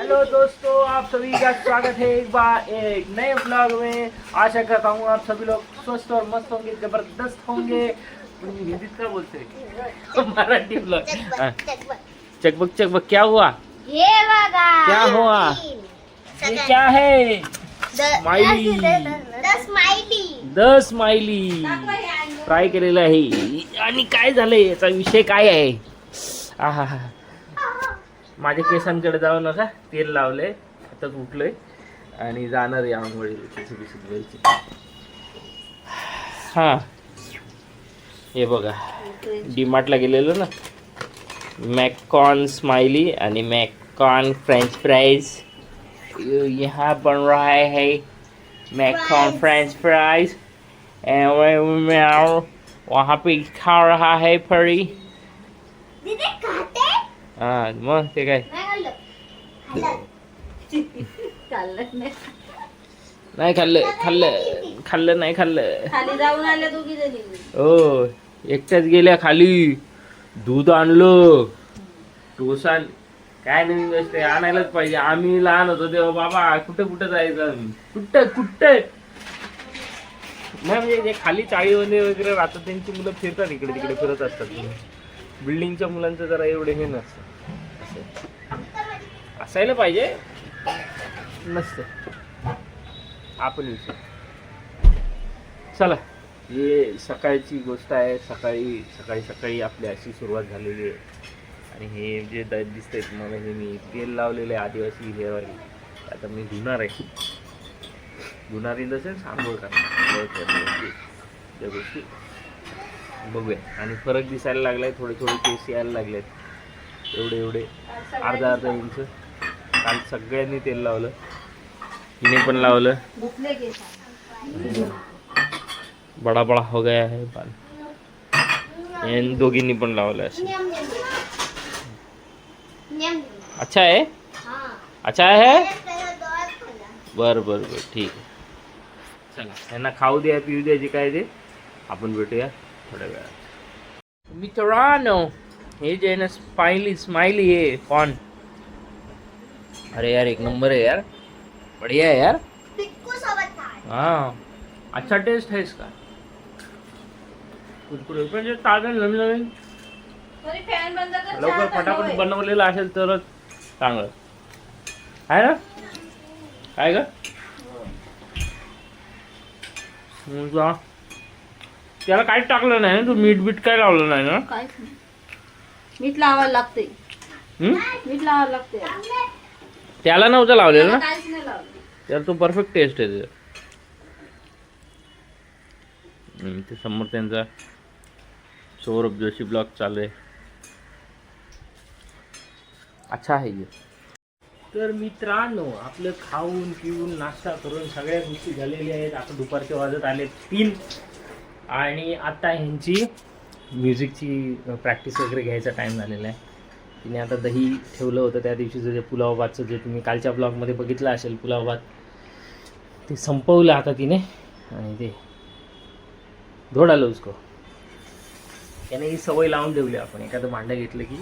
Hello दोस्तों आप सभी का स्वागत है एक बार एक नए ब्लॉग में। आशा करता हूँ आप सभी लोग स्वस्थ और मस्त होंगे जबरदस्त होंगे। हिंदीत का बोलते हैं मराठी ब्लॉग चकबक चकबक। क्या हुआ? हे बघा क्या हुआ? ये क्या है? स्माइली द स्माइली ट्राय केलेलं आहे. आणि काय झालंय? याचा विषय काय आहे? आहा माझ्या केसांकडे जाऊ नका तेल लावलंय आताच उठलोय. आणि जाणार आहे आंघोळी केस बिस हा. हे बघा डीमार्टला गेलेलो ना. मॅकॉन स्माइली आणि मॅकॉन फ्रेंच फ्राईज. यहाँ बन रहा है मैकॉन फ्रेंच फ्राइज वहाँ पे खा रहा है फरी. हा मग ते काय? नाही खाल्लं. खाल्लं नाही. खाल्लं नाही. खाल्लं खाली जाऊन आल्या दोघी जणी. हो एकट्याच गेल्या खाली. दूध आणलं. डोसा काय नवीन गोष्ट आहे? आणायलाच पाहिजे. आम्ही लहान होतो तेव्हा बाबा कुठं कुठं जायचं? आम्ही कुठं कुठं? नाही म्हणजे जे खाली चाळीमध्ये वगैरे राहतात त्यांची मुलं फिरतात इकडे तिकडे फिरत असतात. बिल्डिंगच्या मुलांचं जरा एवढे हे नसतं. असायला पाहिजे. नसतं आपण विषय चला. हे सकाळची गोष्ट आहे. सकाळी सकाळी सकाळी आपली अशी सुरुवात झालेली आहे. आणि हे जे द दिसतंय तुम्हाला हे मी तेल लावलेलं आहे आदिवासी ऑइल आता मी धुणार आहे. धुणार इन द सेन्स आंघोळ करणार. त्या गोष्टी बघूया. आणि फरक दिसायला लागलाय. थोडे थोडे केस यायला लागलेत. एवढे एवढे. अर्धा अर्धा इंच. काल सगळ्यांनी तेल लावलं. तिने पण लावलं. बडा बडा हो गया है बाल. दोघींनी पण लावलं असं. अच्छा आहे हा. अच्छा आहे बर बर बर. ठीक आहे चला. त्यांना खाऊ द्या पिऊ द्या जे काय ते. आपण भेटूया थोड्या वेळात. मित्रांनो हे जे आहे ना स्माइली स्माइली आहे कॉन अरे यार एक नंबर आहे यार. बढिया आहे यार. हाँ अच्छा टेस्ट है इसका. कुरकुरे म्हणजे ताजं नवीन नवीन तरी फॅन बंद कर लवकर फटाफट. बनवलेलं असेल तरच चांगलं. आहे ना? काय का? जा. त्याला काहीच टाकलं नाही ना तू मीठ बीठ काय लावलं नाही ना? मीठ लावायला लागते हम्म? मीठ लावायला लागते त्याला नव्हतं लावलेलं ना? काहीच नाही लावलं. त्याला तो परफेक्ट टेस्ट आहे त्याचा हम्म, ते समोर त्यांचा सौरभ जोशी ब्लॉग चालू आहे. अच्छा आहे तर मित्रांनो आपलं खाऊन पिऊन नाश्ता करून सगळ्या गोष्टी झालेल्या आहेत. आता दुपारचे वाजत आले तीन. आणि आता ह्यांची म्युझिकची प्रॅक्टिस वगैरे घ्यायचा टाईम झालेला आहे. तिने आता दही ठेवलं होतं त्या दिवशीचं जे पुलाव भातचं जे तुम्ही कालच्या ब्लॉगमध्ये बघितलं असेल पुलाव भात ते संपवलं आता तिने आणि ते धोडालं उसको त्याने ही सवय लावून ठेवली आपण. एखादं भांडं घेतलं की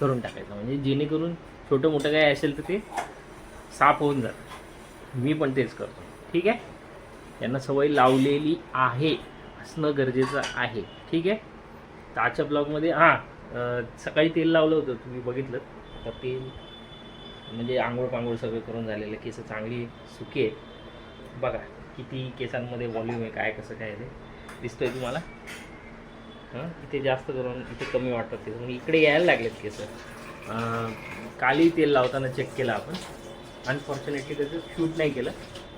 करून टाकायचं. म्हणजे जेणेकरून छोटं मोठं काय असेल तर ते साफ होऊन जातं. मी पण तेच करतो. ठीक आहे? त्यांना सवय लावलेली आहे. असणं गरजेचं आहे. ठीक आहे? आजच्या ब्लॉगमध्ये हां. सकाळी तेल लावलं होतं तुम्ही बघितलं. तर तेल म्हणजे आंघोळ पांघोळ सगळं करून झालेलं केस चांगली सुकी आहे बघा किती केसांमध्ये व्हॉल्यूम आहे काय कसं काय ते. दिसतोय तुम्हाला? हां? इथे जास्त करून इथे कमी वाटतात ते. मग इकडे यायला लागलेत केस. काली तेल लावताना चेक केलं आपण. अनफॉर्च्युनेटली त्याचं शूट नाही केलं.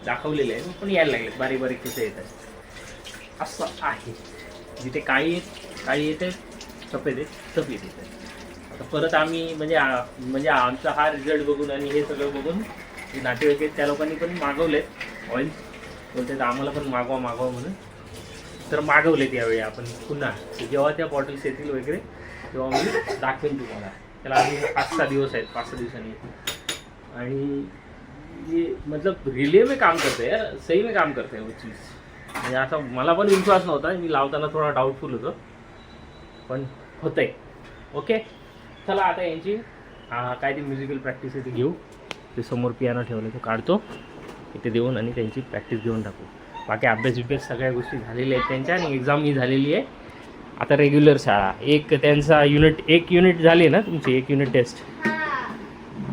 दाखवलेलं आहे. पण यायला लागलेत. बारीक बारीक केस येत आहेत. असं आहे. जिथे काळी आहेत काळी येते सफेद आहेत सफेद येत आहेत आता परत आम्ही म्हणजे आ- म्हणजे आमचा हा रिझल्ट बघून आणि हे सगळं बघून जे नातेवाईक आहेत त्या लोकांनी पण मागवलेत ऑइल बोलतात आम्हाला पण मागवा मागवा म्हणून. तर मागवलेत यावेळी आपण पुन्हा. जेव्हा त्या बॉटल्स येतील वगैरे तेव्हा मी दाखवेन तुम्हाला. त्याला अजून पाच सहा दिवस आहेत पाच सहा दिवसांनी. आणि ये मतलब रिले में काम करते हैं यार. सही में काम करते हैं वो चीज़. म्हणजे असा मला पण विश्वास नव्हता मी लावताना थोडा डाऊटफुल होतो. पण होतंय. ओके? चला आता यांची काय ती म्युझिकल प्रॅक्टिस आहे ती घेऊ. ते समोर पियानो ठेवलं तो काढतो. इथे देऊन आणि त्यांची प्रॅक्टिस घेऊन टाकू. बाकी अभ्यास बिभ्यास सगळ्या गोष्टी झालेल्या आहेत त्यांच्या आणि एक्झाम ही झालेली आहे. आता रेग्युलर शाळा. एक त्यांचा युनिट एक युनिट झाली ना तुमची? एक युनिट टेस्ट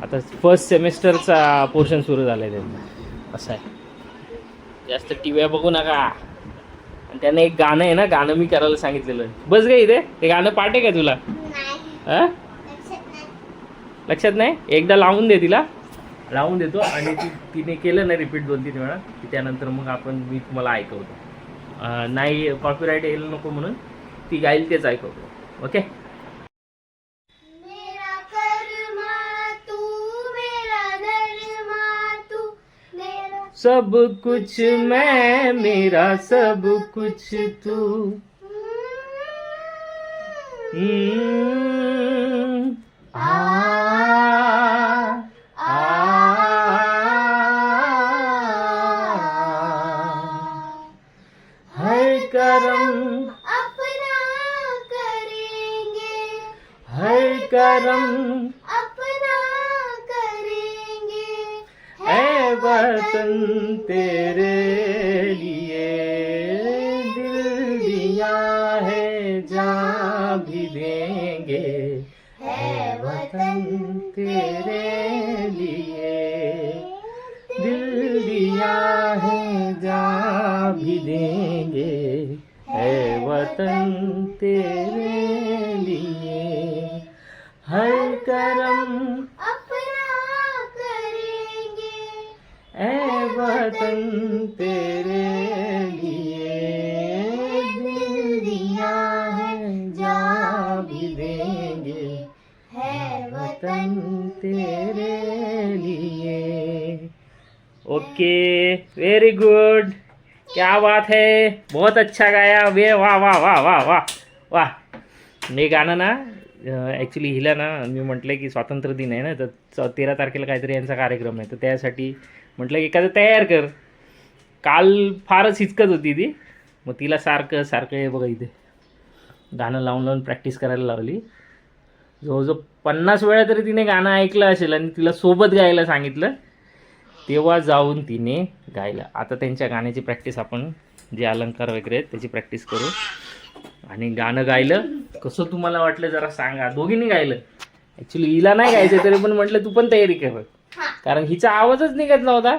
आता फर्स्ट सेमेस्टरचा पोर्शन सुरू झाला आहे त्यांचा. असं आहे. जास्त टी व्ही बघू नका. आणि त्यानं एक गाणं आहे ना गाणं मी करायला सांगितलेलं. बस गे इथे. ते गाणं पाठ आहे का तुला? नाही. हां लक्षात नाही. लक्षात नाही? एकदा लावून दे तिला. लावून देतो आणि ती तिने केलं ना रिपीट दोन तीन वेळा. की त्यानंतर मग आपण मी तुम्हाला ऐकवतो. नाही कॉपीराईट येईल नको म्हणून. ती गाईल तेच ऐकवतो. ओके सब कुछ मैं मेरा सब कुछ तू। हम्म, आ, आ, हर करम अपना करेंगे। हर करम वतन तेरे लिए दिल दिया है जा भी देंगे। है वतन तेरे लिए। दिल दिया है जा भी देंगे। है वतन तेरे लिए। हर करम वतन तेरे लिए दिल दिया है जा भी देंगे। है वतन तेरे लिए। ओके वेरी गुड क्या बात है? बहुत अच्छा गाया। वे वाह वाह वाह वाह वाह वाह मी गाणं ना ॲक्च्युली हिला ना मी म्हटलं की स्वातंत्र्य दिन आहे ना तर तेरा तारखेला काहीतरी यांचा कार्यक्रम आहे तर त्यासाठी म्हटलं एखादं तयार कर. काल फारच हिचकत होती ती. मग तिला सारखं सारखं हे बघा इथे. गाणं लावून लावून प्रॅक्टिस करायला लावली. जवळजवळ पन्नास वेळा तरी तिने गाणं ऐकलं असेल आणि तिला सोबत गायला सांगितलं. तेव्हा जाऊन तिने गायला. आता त्यांच्या गाण्याची प्रॅक्टिस आपण जे अलंकार वगैरे आहेत त्याची प्रॅक्टिस करू. आणि गाणं गायलं. कसं तुम्हाला वाटलं जरा सांगा. दोघींनी गायलं. ॲक्च्युली हिला नाही गायचं तरी पण म्हटलं तू पण तयारी कर. कारण हिचा आवाजच निघत नव्हता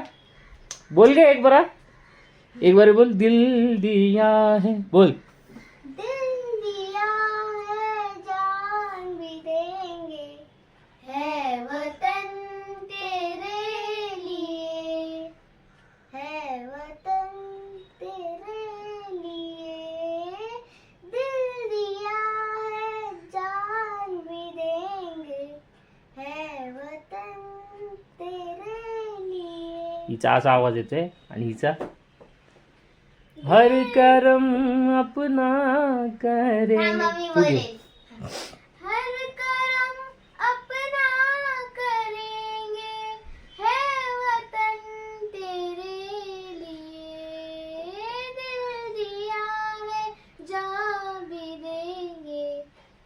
बोल गे एक बरा. एक बारी बोल. दिल दिया है. बोल. वतन तेरे लिए है वतन तेरे लिए दिल दिया है जान भी देंगे है वतन तेरे लिए हिचा असा आवाज येतोय आणि हिचा. हर करम अपना करे. थांबा मी तू घे. बोलेल. हर करम अपना करेंगे. है वतन तेरे लिए दिल दिया है जा भी देंगे.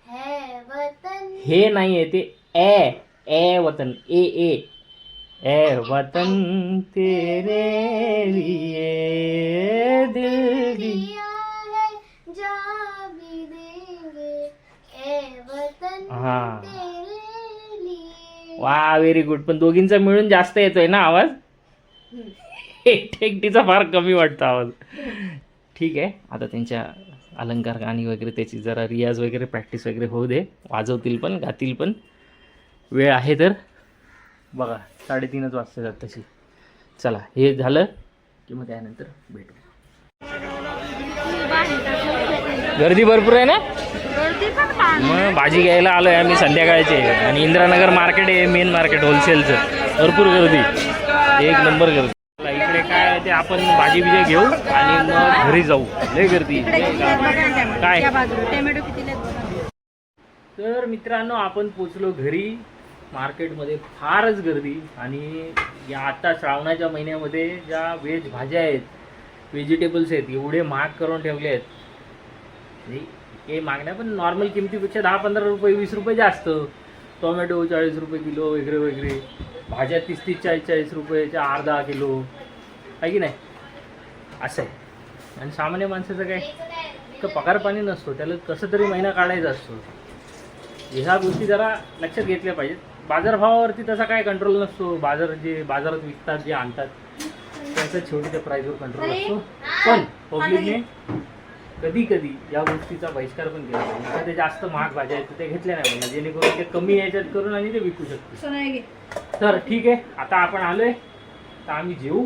है वतन. हे नाही आहे ते ए ए वतन ए ए. ए वतन तेरे लिए दिल दी दिया है। जा भी देंगे है वतन हाँ. तेरे लिए वा व्हेरी गुड पण दोघींचा मिळून जास्त येतोय ना आवाज? एकटीचा फार कमी वाटतो आवाज. ठीक आहे. आता त्यांच्या अलंकार गाणी वगैरे त्याची जरा रियाज वगैरे प्रॅक्टिस वगैरे होऊ दे. वाजवतील पण गातील पण. वेळ आहे तर. बघा साडेतीनच वाजता जात तशी. चला हे झालं की मग त्यानंतर भेटू. गर्दी भरपूर आहे ना? मग भाजी घ्यायला आलोय आम्ही संध्याकाळचे. आणि इंदिरानगर मार्केट आहे मेन मार्केट होलसेलचं भरपूर गर्दी. एक नंबर गर्दी. इकडे काय आहे ते आपण भाजी बिजी घेऊ आणि मग घरी जाऊ. लय गर्दी. काय? तर मित्रांनो आपण पोचलो घरी. मार्केटमध्ये फारच गर्दी आणि या आता श्रावणाच्या महिन्यामध्ये ज्या व्हेज भाज्या आहेत व्हेजिटेबल्स आहेत एवढे महाग करून ठेवले आहेत. हे मागण्या पण नॉर्मल किमतीपेक्षा दहा पंधरा रुपये वीस रुपये जास्त. टोमॅटो चाळीस रुपये किलो वगैरे वगैरे. भाज्या तीस तीस चाळीस चाळीस रुपयाच्या अर्धा किलो. आहे की नाही? असं आहे. आणि सामान्य माणसाचं काय? तर पगार पाणी नसतो. त्याला कसं तरी महिना काढायचा असतो. ह्या गोष्टी जरा लक्षात घेतल्या पाहिजेत. बाजारभावावरती तसा काय कंट्रोल नसतो. बाजार जे बाजारात विकतात जे आणतात त्याचं शेवटी त्या प्राईजवर कंट्रोल असतो. पण पब्लिकने कधी कधी या गोष्टीचा बहिष्कार पण केला पाहिजे ते जास्त महाग भाज्या आहेत ते घेतल्या नाही पाहिजे. जेणेकरून ते कमी याच्यात करून आणि ते विकू घे. तर ठीक आहे आता आपण आलोय. तर आम्ही जेऊ.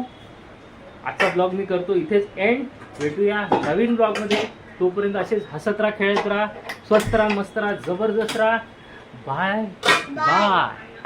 आजचा ब्लॉग मी करतो इथेच एंड भेटूया नवीन ब्लॉगमध्ये तोपर्यंत असेच हसत राहा खेळत राहा. स्वस्त राहा मस्त राहा जबरदस्त राहा. Bye. Bye. Bye.